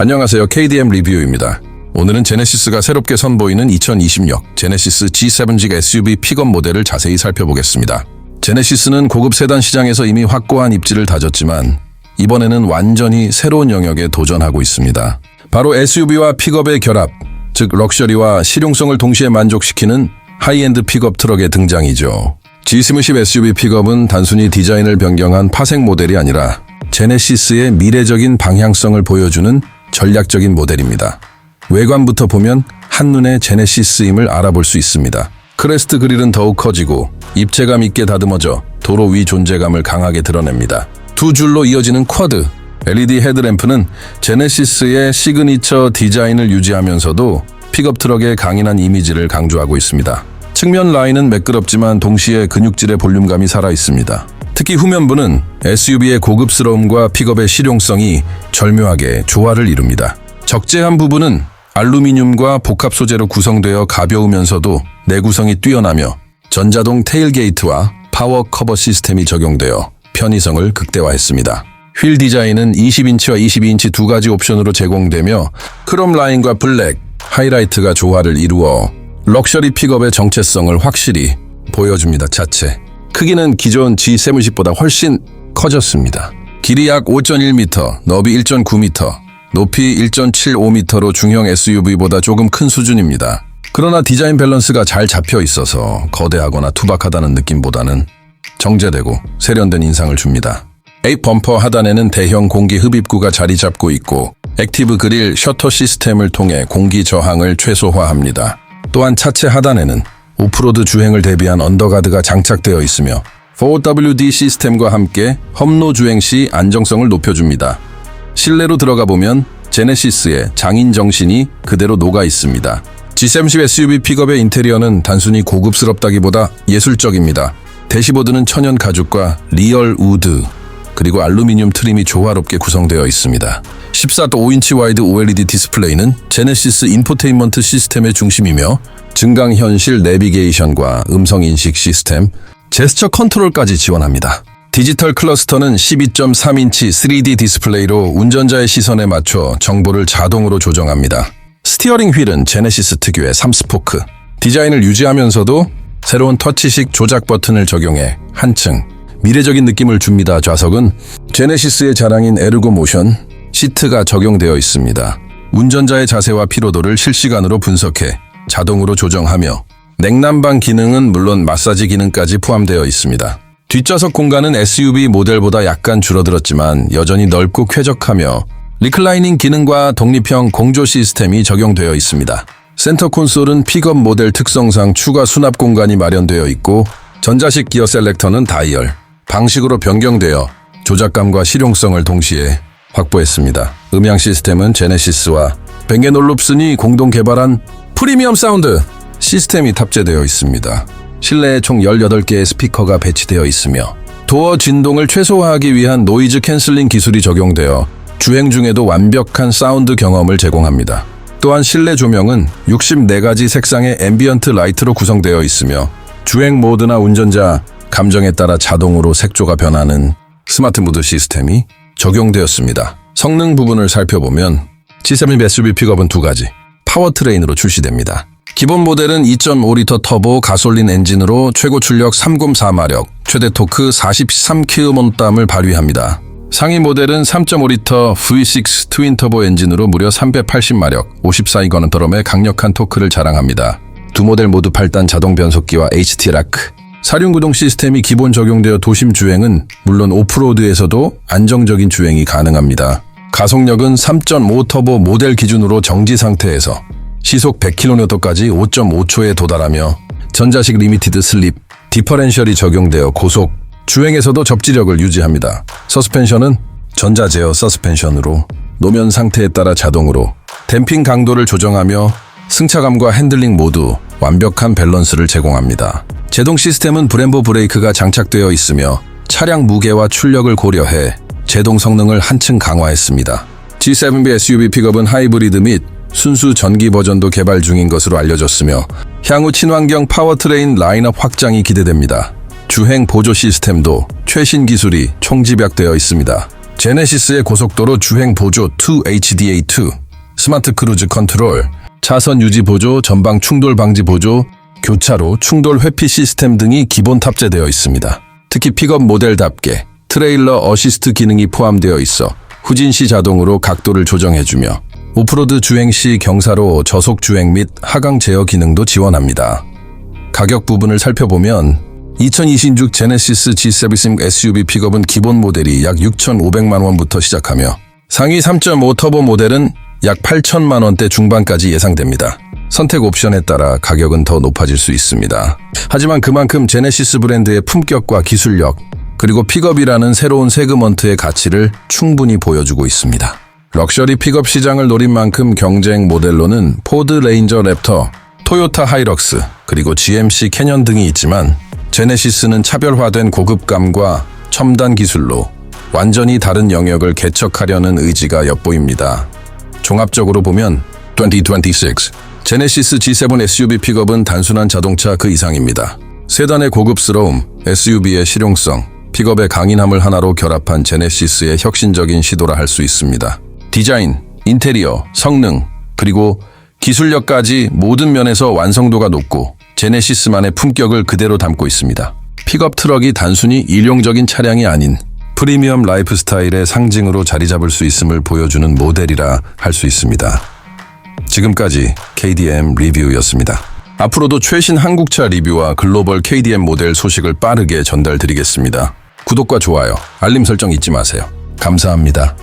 안녕하세요. KDM 리뷰입니다. 오늘은 제네시스가 새롭게 선보이는 2020년 제네시스 G7직 SUV 픽업 모델을 자세히 살펴보겠습니다. 제네시스는 고급 세단 시장에서 이미 확고한 입지를 다졌지만 이번에는 완전히 새로운 영역에 도전하고 있습니다. 바로 SUV와 픽업의 결합, 즉 럭셔리와 실용성을 동시에 만족시키는 하이엔드 픽업 트럭의 등장이죠. G20 SUV 픽업은 단순히 디자인을 변경한 파생 모델이 아니라 제네시스의 미래적인 방향성을 보여주는 전략적인 모델입니다. 외관부터 보면 한눈에 제네시스임을 알아볼 수 있습니다. 크레스트 그릴은 더욱 커지고 입체감 있게 다듬어져 도로 위 존재감을 강하게 드러냅니다. 두 줄로 이어지는 쿼드, LED 헤드램프는 제네시스의 시그니처 디자인을 유지하면서도 픽업 트럭의 강인한 이미지를 강조하고 있습니다. 측면 라인은 매끄럽지만 동시에 근육질의 볼륨감이 살아 있습니다. 특히 후면부는 SUV의 고급스러움과 픽업의 실용성이 절묘하게 조화를 이룹니다. 적재한 부분은 알루미늄과 복합 소재로 구성되어 가벼우면서도 내구성이 뛰어나며 전자동 테일게이트와 파워 커버 시스템이 적용되어 편의성을 극대화했습니다. 휠 디자인은 20인치와 22인치 두 가지 옵션으로 제공되며 크롬 라인과 블랙, 하이라이트가 조화를 이루어 럭셔리 픽업의 정체성을 확실히 보여줍니다. 자체. 크기는 기존 G70보다 훨씬 커졌습니다. 길이 약 5.1m, 너비 1.9m, 높이 1.75m로 중형 SUV보다 조금 큰 수준입니다. 그러나 디자인 밸런스가 잘 잡혀 있어서 거대하거나 투박하다는 느낌보다는 정제되고 세련된 인상을 줍니다. A 범퍼 하단에는 대형 공기 흡입구가 자리 잡고 있고 액티브 그릴 셔터 시스템을 통해 공기 저항을 최소화합니다. 또한 차체 하단에는 오프로드 주행을 대비한 언더가드가 장착되어 있으며 4WD 시스템과 함께 험로 주행 시 안정성을 높여줍니다. 실내로 들어가 보면 제네시스의 장인 정신이 그대로 녹아 있습니다. G30 SUV 픽업의 인테리어는 단순히 고급스럽다기보다 예술적입니다. 대시보드는 천연 가죽과 리얼 우드 그리고 알루미늄 트림이 조화롭게 구성되어 있습니다. 14.5인치 와이드 OLED 디스플레이는 제네시스 인포테인먼트 시스템의 중심이며 증강현실 내비게이션과 음성인식 시스템, 제스처 컨트롤까지 지원합니다. 디지털 클러스터는 12.3인치 3D 디스플레이로 운전자의 시선에 맞춰 정보를 자동으로 조정합니다. 스티어링 휠은 제네시스 특유의 3스포크, 디자인을 유지하면서도 새로운 터치식 조작 버튼을 적용해 한층 미래적인 느낌을 줍니다. 좌석은 제네시스의 자랑인 에르고 모션 시트가 적용되어 있습니다. 운전자의 자세와 피로도를 실시간으로 분석해 자동으로 조정하며 냉난방 기능은 물론 마사지 기능까지 포함되어 있습니다. 뒷좌석 공간은 SUV 모델보다 약간 줄어들었지만 여전히 넓고 쾌적하며 리클라이닝 기능과 독립형 공조 시스템이 적용되어 있습니다. 센터 콘솔은 픽업 모델 특성상 추가 수납 공간이 마련되어 있고 전자식 기어 셀렉터는 다이얼, 방식으로 변경되어 조작감과 실용성을 동시에 확보했습니다. 음향 시스템은 제네시스와 뱅게놀룹슨이 공동 개발한 프리미엄 사운드 시스템이 탑재되어 있습니다. 실내에 총 18개의 스피커가 배치되어 있으며 도어 진동을 최소화하기 위한 노이즈 캔슬링 기술이 적용되어 주행 중에도 완벽한 사운드 경험을 제공합니다. 또한 실내 조명은 64가지 색상의 앰비언트 라이트로 구성되어 있으며 주행 모드나 운전자 감정에 따라 자동으로 색조가 변하는 스마트 무드 시스템이 적용되었습니다. 성능 부분을 살펴보면 G7 SUV 픽업은 두 가지 파워트레인으로 출시됩니다. 기본 모델은 2.5리터 터보 가솔린 엔진으로 최고 출력 304마력, 최대 토크 43km을 발휘합니다. 상위 모델은 3.5리터 V6 트윈 터보 엔진으로 무려 380마력, 54이거는 더럼의 강력한 토크를 자랑합니다. 두 모델 모두 8단 자동 변속기와 HT 라크, 사륜구동 시스템이 기본 적용되어 도심 주행은 물론 오프로드에서도 안정적인 주행이 가능합니다. 가속력은 3.5 터보 모델 기준으로 정지 상태에서 시속 100km까지 5.5초에 도달하며 전자식 리미티드 슬립, 디퍼렌셜이 적용되어 고속, 주행에서도 접지력을 유지합니다. 서스펜션은 전자 제어 서스펜션으로 노면 상태에 따라 자동으로 댐핑 강도를 조정하며 승차감과 핸들링 모두 완벽한 밸런스를 제공합니다. 제동 시스템은 브렘보 브레이크가 장착되어 있으며 차량 무게와 출력을 고려해 제동 성능을 한층 강화했습니다. G7B SUV 픽업은 하이브리드 및 순수 전기 버전도 개발 중인 것으로 알려졌으며 향후 친환경 파워트레인 라인업 확장이 기대됩니다. 주행 보조 시스템도 최신 기술이 총집약되어 있습니다. 제네시스의 고속도로 주행 보조 2HDA2, 스마트 크루즈 컨트롤, 차선 유지 보조, 전방 충돌 방지 보조, 교차로 충돌 회피 시스템 등이 기본 탑재되어 있습니다. 특히 픽업 모델답게 트레일러 어시스트 기능이 포함되어 있어 후진 시 자동으로 각도를 조정해주며 오프로드 주행 시 경사로 저속 주행 및 하강 제어 기능도 지원합니다. 가격 부분을 살펴보면 2026 제네시스 G7 SUV 픽업은 기본 모델이 약 6,500만 원부터 시작하며 상위 3.5 터보 모델은 약 8천만 원대 중반까지 예상됩니다. 선택 옵션에 따라 가격은 더 높아질 수 있습니다. 하지만 그만큼 제네시스 브랜드의 품격과 기술력, 그리고 픽업이라는 새로운 세그먼트의 가치를 충분히 보여주고 있습니다. 럭셔리 픽업 시장을 노린 만큼 경쟁 모델로는 포드 레인저 랩터, 토요타 하이럭스, 그리고 GMC 캐년 등이 있지만 제네시스는 차별화된 고급감과 첨단 기술로 완전히 다른 영역을 개척하려는 의지가 엿보입니다. 종합적으로 보면 2026 제네시스 G7 SUV 픽업은 단순한 자동차 그 이상입니다. 세단의 고급스러움, SUV의 실용성, 픽업의 강인함을 하나로 결합한 제네시스의 혁신적인 시도라 할 수 있습니다. 디자인, 인테리어, 성능, 그리고 기술력까지 모든 면에서 완성도가 높고 제네시스만의 품격을 그대로 담고 있습니다. 픽업 트럭이 단순히 일용적인 차량이 아닌 프리미엄 라이프 스타일의 상징으로 자리 잡을 수 있음을 보여주는 모델이라 할 수 있습니다. 지금까지 KDM 리뷰였습니다. 앞으로도 최신 한국차 리뷰와 글로벌 KDM 모델 소식을 빠르게 전달드리겠습니다. 구독과 좋아요, 알림 설정 잊지 마세요. 감사합니다.